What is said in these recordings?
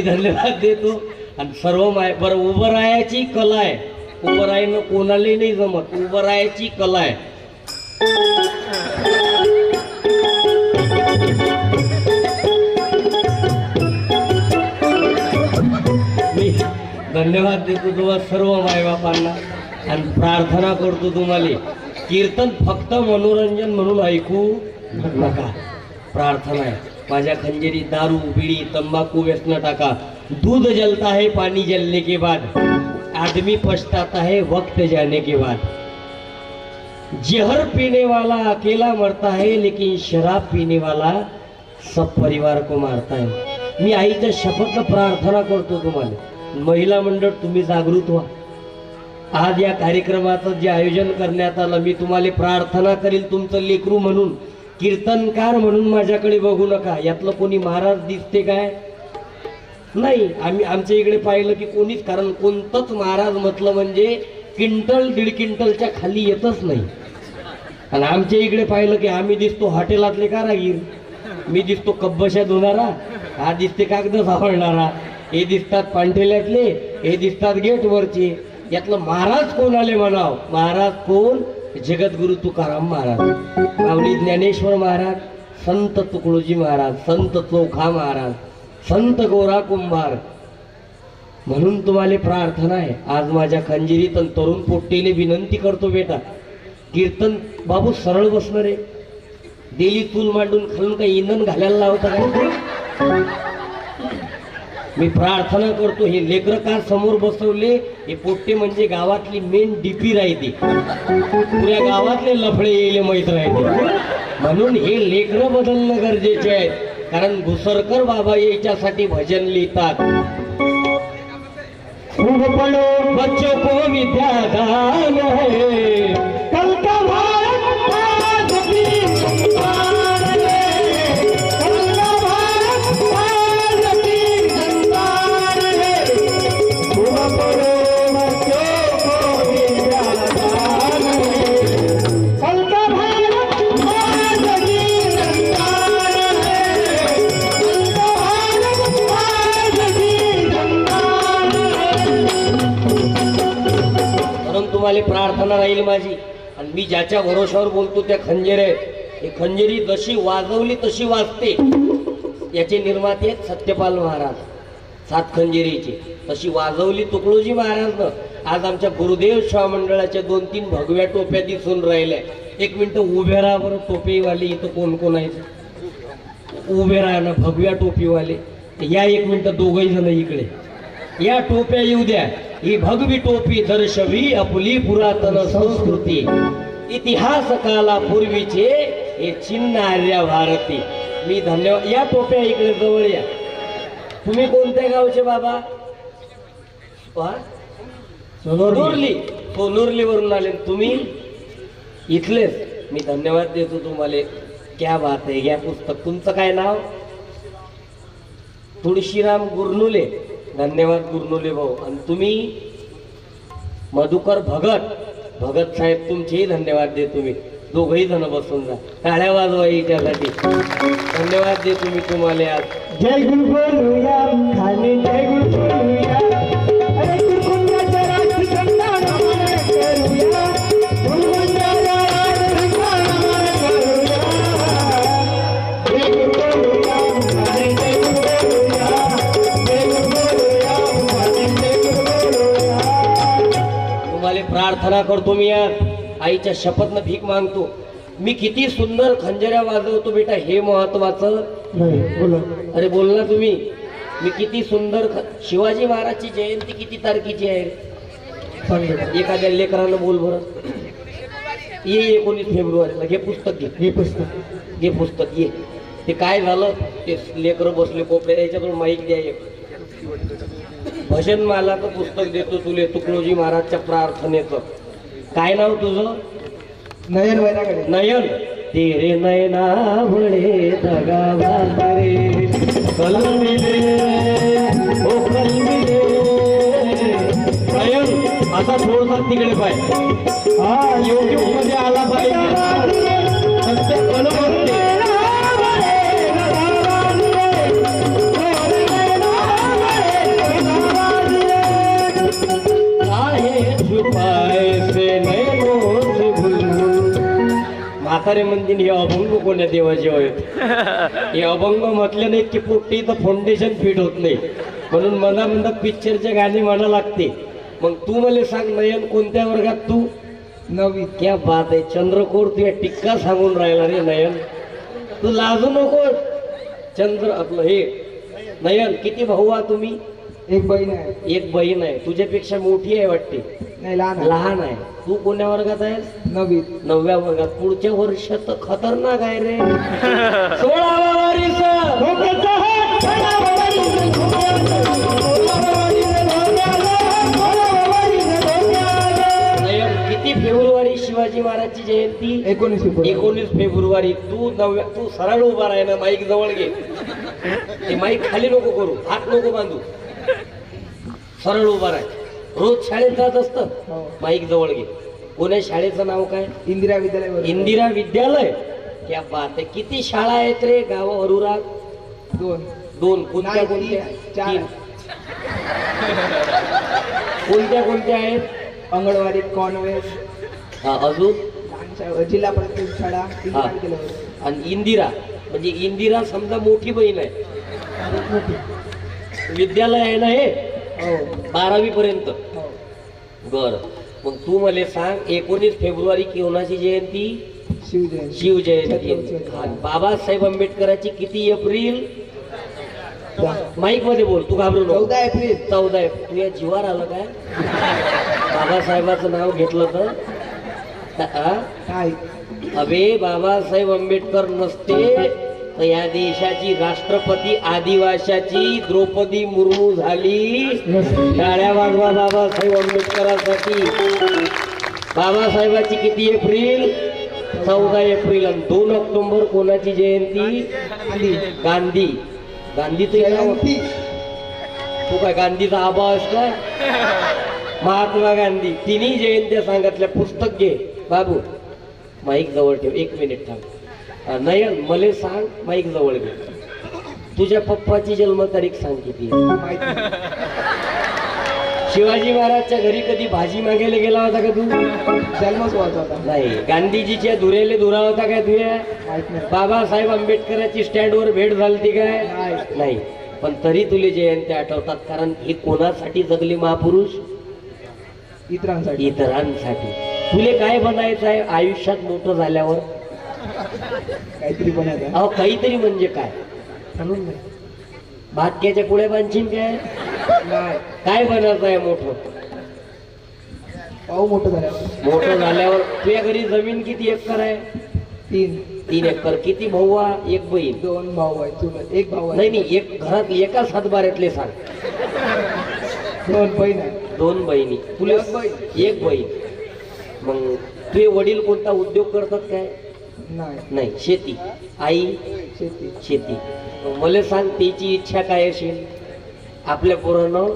धन्यवाद देतो. आणि सर्व माय बरं उभं राहायची कला आहे. उभं राहणं कोणालाही नाही जमत. उभं राहायची कला आहे. मी धन्यवाद देतो तुम्हाला सर्व मायबापांना. आणि प्रार्थना करतो तुम्हाला. कीर्तन फक्त मनोरंजन म्हणून ऐकू नका. प्रार्थना आहे. माझ्या खंजेरी दारू बिडी तंबाकू व्यसन टाका. दूध जलता है पाणी जलने के बाद. आदमी पछताता है वक्त जाने के बाद. जहर पीने वाला अकेला मरता है लेकिन शराब पीने वाला सब परिवार को मारता है मी आईच्या शपथ प्रार्थना करतो तुम्हाला. महिला मंडळ तुम्ही जागृत व्हा. आज या कार्यक्रमाचं जे आयोजन करण्यात आलं मी तुम्हाला प्रार्थना करील तुमचं लेकरू म्हणून. कीर्तनकार म्हणून माझ्याकडे बघू नका. यातलं कोणी महाराज दिसते काय? नाही आम्ही आमच्या इकडे पाहिलं की कोणीच कारण कोणतंच महाराज म्हटलं म्हणजे क्विंटल दीड क्विंटलच्या खाली येतच नाही. आणि आमच्या इकडे पाहिलं की आम्ही दिसतो हॉटेलातले कारागीर. मी दिसतो कब्बशा धुणारा. हा दिसते कागद सापडणारा हे दिसतात पांठेल्यातले हे दिसतात गेटवरचे. यातलं महाराज कोण आले म्हणाव? महाराज कोण? जगद्गुरु तुकाराम महाराज आवली ज्ञानेश्वर महाराज संत तुकडोजी महाराज संत चोखा महाराज संत गोरा कुंभार. म्हणून तुम्हाला प्रार्थना आहे. आज माझ्या खंजिरीत तरुण पोट्टीने विनंती करतो बेटा कीर्तन बाबू सरळ बसणार आहे दिली चूल मांडून खालून काही इंधन घालायला लावता काय मी प्रार्थना करतो हे लेकरं का समोर बसवले हे पोट्टे म्हणजे गावातली मेन डीपी राहते. पुऱ्या गावातले लफडे येले माहीत राहते. म्हणून हे लेकरं बदलणं गरजेचे आहे कारण घुसरकर बाबा याच्यासाठी भजन लिहितात. खूप पढ़ो को विद्या दान है माझी. आणि मी ज्याच्या भरोशावर बोलतो त्या खंजेर आहे ही खंजेरी जशी वाजवली तशी वाजते. याचे निर्माते आहेत सत्यपाल महाराज. सात खंजेरीचे. तशी वाजवली तुकडोजी महाराजनं. आज आमच्या गुरुदेव सेवा मंडळाच्या दोन तीन भगव्या टोप्या दिसून राहिल्या. एक मिनिट उभे राहा बरं टोपेवाले इथं कोण कोण आहेत? उभे राहा ना भगव्या टोपीवाले. या एक मिनिट दोघही जण इकडे. या टोप्या येऊ द्या. ही भगवी टोपी दर्शवी आपली पुरातन संस्कृती इतिहास काला पूर्वीचे हे चिन्ह आर्या भारती मी धन्यवाद या टोप्या इकडे जवळ या तुम्ही कोणत्या गावचे बाबा? सोनुर्ली सोनुर्ली वरून आले तुम्ही इथलेच मी धन्यवाद देतो तुम्हाला क्या बात आहे घ्या पुस्तक तुमचं काय नाव तुळशीराम गुरनुले धन्यवाद गुरनुले भाऊ. आणि तुम्ही मधुकर भगत भगत साहेब तुमचेही धन्यवाद दे तुम्ही. दोघही जण बसून जा. टाळ्या वाजवा त्यासाठी धन्यवाद दे तुम्ही तुम्हाला आज. जय प्रार्थना करतो मी आज आईच्या शपथनं भीक मागतो. मी किती सुंदर खंजऱ्या वाजवतो बेटा हे महत्वाचं. नाही बोला. अरे बोल ना तुम्ही. मी किती सुंदर ख- शिवाजी महाराजची जयंती किती तारखेची आहे? एखाद्या लेकरानं बोल बरं. ये एकोणीस फेब्रुवारीला घे पुस्तक घे. हे पुस्तक. घे पुस्तक ये. ते काय झालं? ते लेकरं बसले कोपऱ्या याच्यातून माईक द्या एक. भजन मालाचं पुस्तक देतो तुले तुकडोजी महाराजच्या प्रार्थनेचं. काय नाव तुझं? नयन वैरागडे. नयन. तेरे नयना दगाबाज रे ओ नयन असा थोडसा तिकडे पाहिजे हा योग्यमध्ये आला पाहिजे. म्हातारे म्हणतील हे अभंग कोण्या देवाचे आहेत हे अभंग म्हटले नाहीत की पोट्टी तर फाउंडेशन फिट होत नाही. म्हणून मना म्हणता पिक्चरचे गाणे म्हणा लागते. मग तू मला सांग नयन कोणत्या वर्गात तू? नवी. क्या बात आहे. चंद्रकोर तुझ्या टिक्का सांगून राहिला रे नयन. तू लाजू नको. चंद्र आपलं हे नयन किती भाऊ आहात तुम्ही? एक बहीण आहे. एक बहीण आहे. तुझ्यापेक्षा मोठी आहे वाटते. नाही लहान आहे. लहान आहे. तू कोण्या वर्गात आहेस? नवी नवव्या वर्गात. पुढच्या वर्ष तर खतरनाक आहे रे. सोळावा वारीस. नयन, किती फेब्रुवारी शिवाजी महाराजची जयंती? एकोणीस फेब्रुवारी. एकोणीस फेब्रुवारी. तू नवव्या तू सरळ उभा राह ना माईक जवळ घे. ते माईक खाली नको करू. हात नको बांधू. सरळ उभा राह. रोज शाळेत जात असत. हो. माईक जवळ घे. कोण्या शाळेचं नाव काय? इंदिरा विद्यालय. इंदिरा विद्यालय. क्या बात आहे किती शाळा आहेत रे गाव अरुराग दोन. दोन. कोणत्या कोणत्या? चार. कोणत्या कोणत्या आहेत? अंगणवाडी कॉन्व्हेंट. हा, अजून? जिल्हा परिषद शाळा हा. आणि इंदिरा म्हणजे इंदिरा समजा मोठी बहीण आहे. विद्यालय आहे ना हे. हो बारावी पर्यंत. हो. बर. मग तू मला सांग एकोणीस फेब्रुवारी कोणाची जयंती? शिवजयंती. बाबासाहेब आंबेडकरांची किती एप्रिल? माईकमध्ये बोल तू घाबरू चौदा एप्रिल. चौदा आहे तू या जीवावर आलं काय? बाबासाहेबाचं नाव घेतलं तर? अबे बाबासाहेब आंबेडकर नसते. या देशाची राष्ट्रपती आदिवाशाची द्रौपदी मुर्मू झाली. टाळ्या वाजवा बाबासाहेब आंबेडकरांसाठी. बाबासाहेबाची किती एप्रिल? चौदा एप्रिल आणि दोन ऑक्टोबर कोणाची जयंती? गांधी. गांधी. गांधी तर नाव जयंती. तू काय गांधीचा आबा काय महात्मा गांधी. तिन्ही जयंत्या सांगितल्या. पुस्तक घे. बाबू माईक जवळ ठेव. एक मिनिट थांब. नयन मले सांग माईक जवळ घे. तुझ्या पप्पाची जन्मतारीख सांग किती. शिवाजी महाराजच्या घरी कधी भाजी मागायला गेला होता का तू? जन्मच वाचा होता. नाही गांधीजीच्या धुरेले धुरा होता काय तुझ्या नाही. बाबासाहेब आंबेडकरांची स्टँडवर भेट झाली काय नाही. नाही. पण तरी तुले जयंत्या आठवतात कारण ही कोणासाठी जगली महापुरुष? इतरांसाठी. इतरांसाठी. तुले काय बनायचं आहे आयुष्यात मोठं झाल्यावर? काहीतरी बनायचं अहो काहीतरी म्हणजे काय? भातक्याच्या पुढे बांधशील काय? नाही. काय बनायचं आहे मोठं मोठं झाल्यावर मोठं झाल्यावर तुझ्या घरी जमीन किती एकर आहे? तीन. तीन एकर. किती भाऊ? एक बहीण. दोन भाऊ आहेत चुलत. एक भाऊ नाही आहे. नाही एक घरात एकाच हातबाऱ्यातले सांग. दोन बहीण आहे दोन बहिणी. तुला एक बहीण. एक बहीण. मग तुझे वडील कोणता उद्योग करतात काय? नाही. नाही शेती. आई शेती. मला सांग त्याची इच्छा काय असेल? आपल्या पोरानं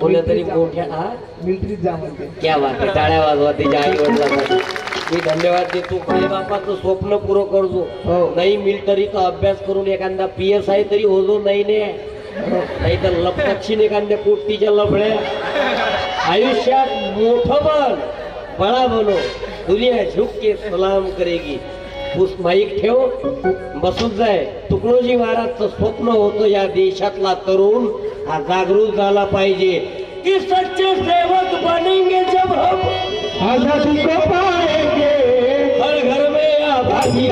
कोणत्या तरी मोठ्या हा? मिलिटरीत जा म्हणते. क्या बात आहे टाळ्या वाजवा त्याच्या आई मी धन्यवाद देतो. माझ्या बापाचं स्वप्न पुरं करतो हो. नाही मिलिटरीचा अभ्यास करून एखादा पी एस आय तरी होतो नाही ने. नाही तर लपक्षीन एखाद्या पोटीच्या लफड्या. आयुष्यात मोठं बन बळा बनो. दुनिया झुक के सलाम करेगी. उस माईक ठेव. बसून जाय. तुकडोजी महाराजचं स्वप्न होतं या देशातला तरुण हा जागृत झाला पाहिजे. की सच्चे सेवक बनेंगे जब हम. आजादी को पाएंगे. हर घर में आबादी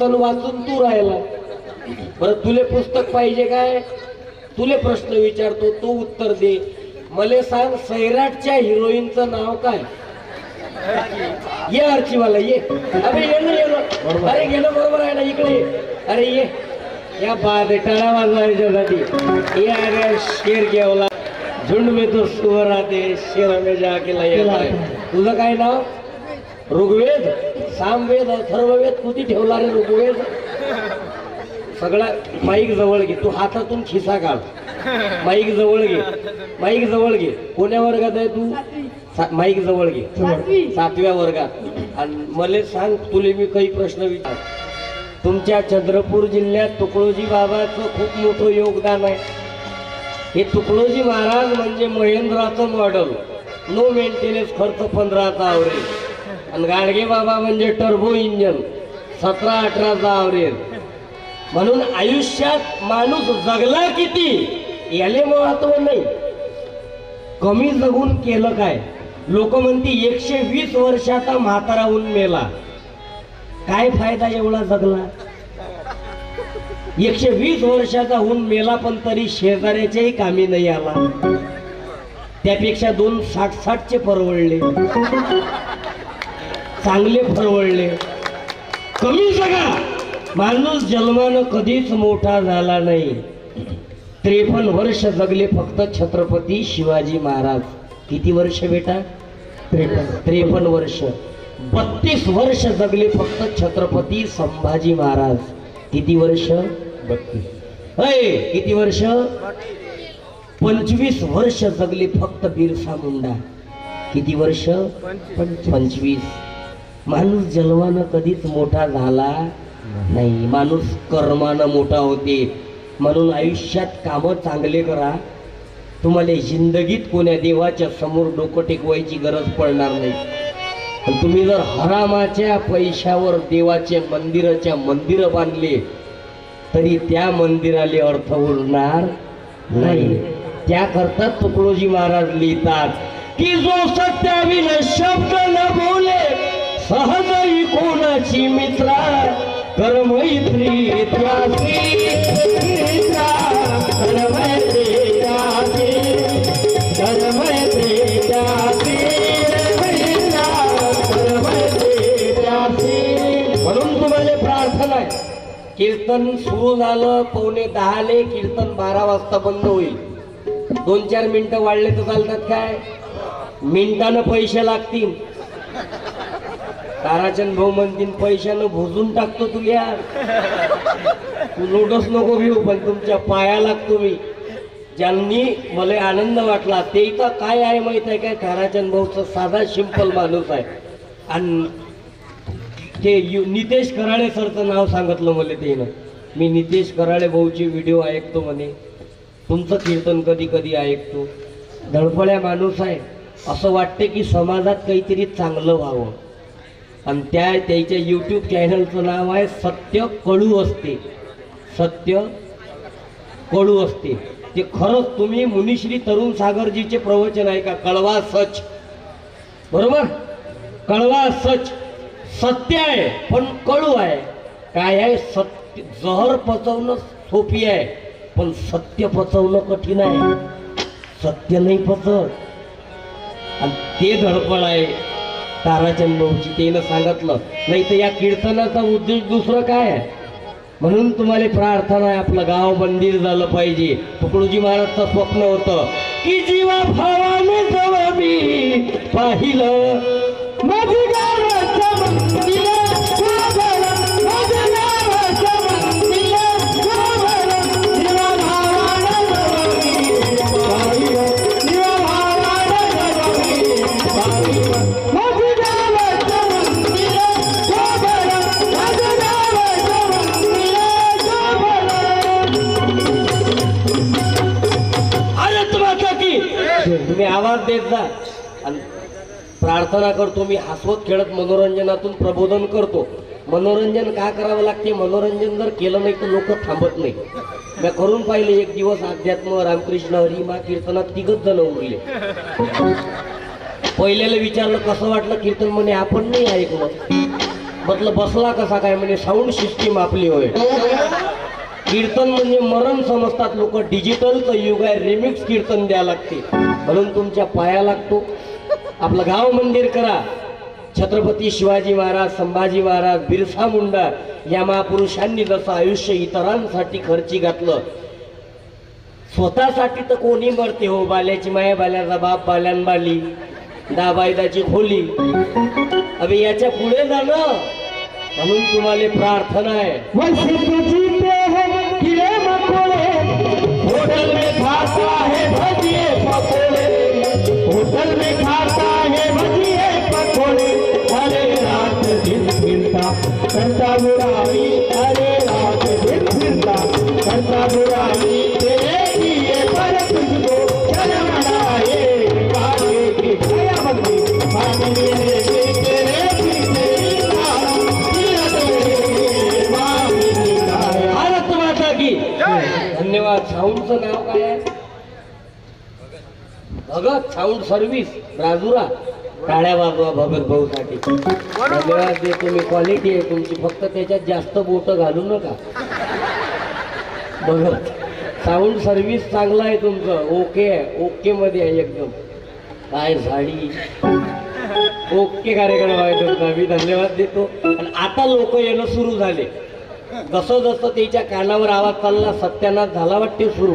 त्यातून वाचून तू राहिला. बरं तुले पुस्तक पाहिजे काय? तुले प्रश्न विचारतो तो उत्तर दे. मले सांग सैराटच्या हिरोईनचं नाव काय? ये अर्चीवाला ये. अरे ये ना ये ना. अरे गेलं बरोबर आहे ना इकडे. अरे ये. या बाद टाळा वाजवायच्यासाठी ये अरे शेर घेवला झुंड में तो सुअर आते शेर में जाके लय तुझं काय नाव? ऋग्वेद? सामवेद अथर्ववेद कुठे ठेवला रे ऋग्वेद. सगळा माईक जवळ घे. तू हातातून खिसा काढ. माईक जवळ घे. माईक जवळ घे. कोण्या वर्गात आहे तू? माईक जवळ घे. सातव्या वर्गात. आणि मला सांग तुले मी काही प्रश्न विचार. तुमच्या चंद्रपूर जिल्ह्यात तुकडोजी बाबाचं खूप मोठं योगदान आहे. हे तुकडोजी महाराज म्हणजे महेंद्राचं मॉडेल नो मेंटेनन्स खर्च पंधराचा आवरेज आणि गाडगे बाबा म्हणजे टर्बो इंजन. सतरा अठराचा आवरेज म्हणून आयुष्यात माणूस जगला किती याले महत्त्व नाही. कमी जगून केलं काय? लोक म्हणते एकशे वीस वर्षाचा म्हातारा होऊन मेला. काय फायदा एवढा जगला? एकशे वीस वर्षाचा होऊन मेला पण तरी शेजाऱ्याच्याही कामी नाही आला. त्यापेक्षा दोन साठ साठचे परवडले. चांगले परवडले कमी जगा. माणूस जन्मानं कधीच मोठा झाला नाही. त्रेपन्न वर्ष जगले फक्त छत्रपती शिवाजी महाराज. किती वर्ष बेटा? त्रेपन्न त्रेपन्न वर्ष. बत्तीस वर्ष जगले फक्त छत्रपती संभाजी महाराज. किती वर्ष? बत्तीस. अय किती वर्ष? पंचवीस वर्ष जगले फक्त बिरसा मुंडा. किती वर्ष? पंचवीस. माणूस जन्मानं कधीच मोठा झाला नाही. माणूस कर्मानं मोठा होते. म्हणून आयुष्यात कामं चांगले करा. तुम्हाला जिंदगीत कोण्या देवाच्या समोर डोकं टेकवायची गरज पडणार नाही. पण तुम्ही जर हरामाच्या पैशावर देवाचे मंदिराच्या मंदिरं बांधले तरी त्या मंदिराले अर्थ उरणार नाही. त्याकरता तुकडोजी महाराज लिहितात की जो सत्याविन शब्द न बोले सहजही कोणाची मित्रा? कर मैत्री मित्रा, मैत्री मैत्री म्हणून तुम्हाला प्रार्थना आहे. कीर्तन सुरू झालं पावणे दहाले कीर्तन बारा वाजता बंद होईल. दोन चार मिनिटं वाढले तर चालतात काय? मिनिटानं पैसे लागतील. ताराचंद भाऊ म्हणतील पैशानं भोजून टाकतो तुला. तू लोटस नको घेऊ पण तुमच्या पाया लागतो मी ज्यांनी मला आनंद वाटला ते इथं काय आहे माहीत आहे काय ताराचंद भाऊचं साधा सिंपल माणूस आहे. आणि ते यु नितेश कराळे सरचं नाव सांगितलं मला तेनं मी नितेश कराळे भाऊची व्हिडिओ ऐकतो म्हणे. तुमचं कीर्तन कधी कधी ऐकतो. धडपड्या माणूस आहे. असं वाटते की समाजात काहीतरी चांगलं व्हावं. आणि त्या त्याच्या यूट्यूब चॅनलचं नाव आहे सत्य कळू असते. सत्य कळू असते. ते खरंच तुम्ही मुनिश्री तरुण सागरजीचे प्रवचन आहे का? कळवा सच. बरोबर? कळवा सच. सत्य आहे पण कळू आहे. काय आहे? सत्य जहर पचवणं सोपी आहे पण सत्य पचवणं कठीण आहे. सत्य नाही पचत. आणि ते धडपड आहे. ताराचंद भाऊची त्यानं सांगितलं नाही तर या कीर्तनाचा उद्देश दुसरं काय आहे? म्हणून तुम्हाला प्रार्थना आहे आपलं गाव मंदिर झालं पाहिजे. तुकडोजी महाराजचं स्वप्न होतं की जीवा भावाने जवळ मी पाहिलं. देत जा आणि प्रार्थना करतो मी हसवत खेळत मनोरंजनातून प्रबोधन करतो. मनोरंजन का करावं लागते? मनोरंजन जर केलं नाही तर लोक थांबत नाही. मी करून पाहिले एक दिवस अध्यात्म रामकृष्ण हरिमा कीर्तनात तिघच जण उरले. पहिल्याला विचारलं कसं वाटलं? कीर्तन म्हणे आपण नाही ऐकलं म्हटलं बसला कसा काय? म्हणे साऊंड सिस्टीम आपली होय. कीर्तन म्हणजे मरण समजतात लोक. डिजिटलचं युग आहे रिमिक्स कीर्तन द्या लागते. म्हणून तुमच्या पाया लागतो. आपलं गाव मंदिर करा. छत्रपती शिवाजी महाराज संभाजी महाराज बिरसा मुंडा या महापुरुषांनी जसं आयुष्य इतरांसाठी खर्ची घातलं. स्वतःसाठी तर कोणी मरते हो बाल्याची माया बाल्याचा बाप बाल्यान बाली दाबायदाची खोली. अभि याच्यापुढे जाणं. म्हणून तुम्हाला प्रार्थना आहे. फिरता करता बुराई अरे रात दिन फिरता. करता बुराई तेरे लिए पर तुझको. शर्म आए आगे की छाया बंदी आगे मेरे तेरे. पीछे भारत माता की. धन्यवाद. साऊंडचं नाव काय आहे? Bhagat sound service Rajura. काळ्या वाजवा भगत भाऊ साठी धन्यवाद क्वालिटी आहे तुमची फक्त त्याच्यात जास्त बोट घालू नका. भगत साऊंड सर्व्हिस चांगलं आहे तुमचं. ओके आहे ओके मध्ये आहे एकदम. काय झाडी? ओके कार्यक्रम आहे तुमचा. मी धन्यवाद देतो. आणि आता लोक येणं सुरू झाले. जसं जसं त्याच्या कानावर आवाज चालला सत्यानाश झाला वाटते सुरू.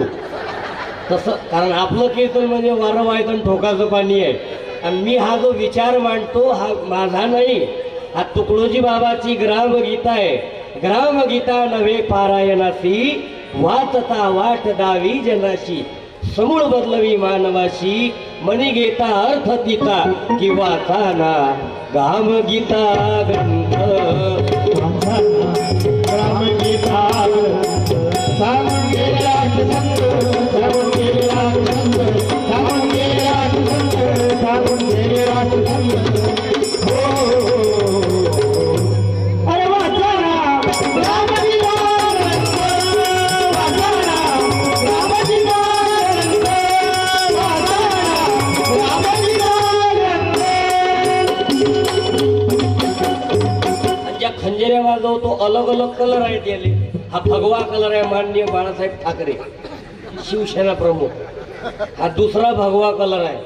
तसं कारण आपलं कीर्तन म्हणजे वारं वायतन ठोकाचं पाणी आहे. आणि मी हा जो विचार मांडतो हा माझा नाही. हा तुकडोजी बाबाची ग्रामगीता आहे. ग्रामगीता नव्हे पारायणासी वाचता वाट दावी जनाशी. समूळ बदलवी मानवाशी मनी घेता अर्थ तिचा किंवा चाना ग्रामगीता गीता ग्रंथ. अलग अलग कलर आहेत याले. हा भगवा कलर आहे माननीय बाळासाहेब ठाकरे. शिवसेना प्रमुख. हा दुसरा भगवा कलर आहे.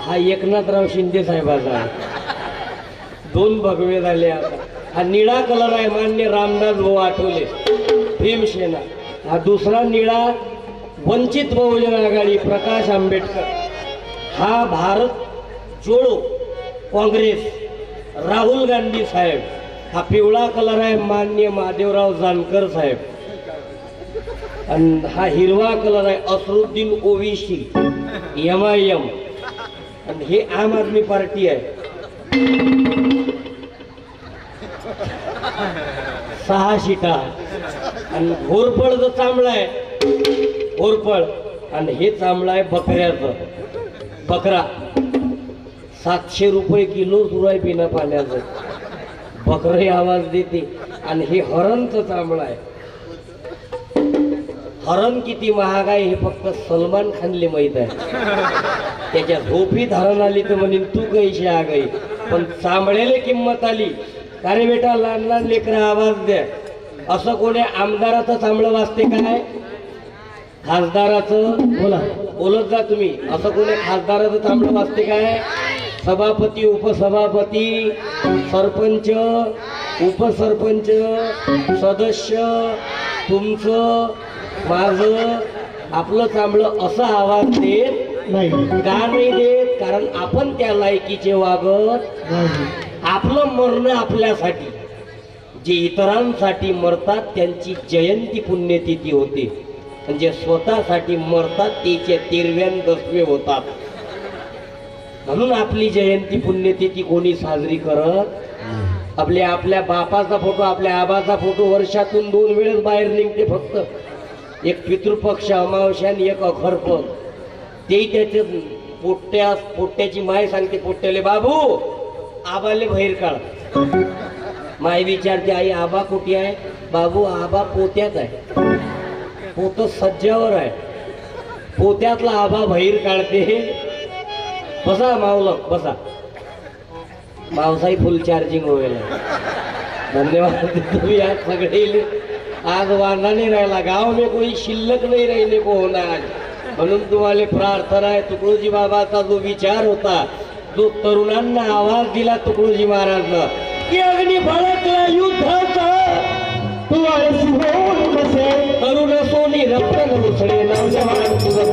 हा एकनाथराव शिंदे साहेबाचा आहे. दोन भगवे झाले आता. हा निळा कलर आहे मान्य रामदास भाऊ आठवले. भीमसेना हा दुसरा निळा वंचित बहुजन आघाडी प्रकाश आंबेडकर. हा भारत जोडो काँग्रेस. राहुल गांधी साहेब. हा पिवळा कलर आहे मान्य महादेवराव जानकर साहेब. आणि हा हिरवा कलर आहे Asaduddin Owaisi A I M I M आम आदमी पार्टी आहे. सहा शिटा आणि घोरपळ जो चांबळा आहे घोरपळ. आणि हे चांबळा आहे बकऱ्याचं. बकरा. सातशे रुपये किलो सुरू आहे बिना पाण्याचं. बकरे आवाज देते. आणि हे हरणचं चांबळं आहे. हरण किती महाग आहे हे फक्त सलमान खानले माहीत आहे. त्याच्या झोपीत हरण आली तर म्हणेन तू कैशी आ गई पण चांबड्याला किंमत आली. का रे बेटा लहान लहान लेकरं आवाज द्या. असं कोणी आमदाराचं चांबळं वाजते काय? खासदाराचं? बोला. बोलत जा तुम्ही. असं कोणी खासदाराचं चांबळं वाजते काय? सभापती उपसभापती सरपंच उपसरपंच सदस्य तुमचं माझं आपलं चांबळं असं आवाज देत नाही. का नाही देत कारण आपण त्या लायकीचे वागत आपलं मरणं आपल्यासाठी. जे इतरांसाठी मरतात त्यांची जयंती पुण्यतिथी होते. आणि जे स्वतःसाठी मरतात त्याचे तिरव्यान दसवे होतात. म्हणून आपली जयंती पुण्यतिथी कोणी साजरी करत आपल्या आपल्या बापाचा फोटो आपल्या आबाचा फोटो वर्षातून दोन वेळेस बाहेर निघते फक्त. एक पितृपक्ष अमावस्या आणि एक अखर्प. ते त्याचे पोट्या पोट्याची माय सांगते पोट्याले बाबू आबाले बाहेर काढ. माय विचारते आई आबा कुठे आहे? बाबू आबा पोत्यात आहे. पोत सज्जावर आहे. पोत्यातला आबा बाहेर काढते. बसा मावलं बसा. मावसाही फुल चार्जिंग होईल. धन्यवाद तुम्ही आज सगळे आज वांदा नाही राहिला. गाव में कोणी शिल्लक नाही राहिले को होना आज. म्हणून तुम्हाला प्रार्थना आहे तुकडोजी बाबाचा जो विचार होता जो तरुणांना आवाज दिला तुकडोजी महाराजनं. की अग्नी भडकला युद्धाचा. तू तरुण सोनी रक्त नवसळे नवजवान तुझं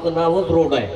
गावाचं नावच रोड आहे.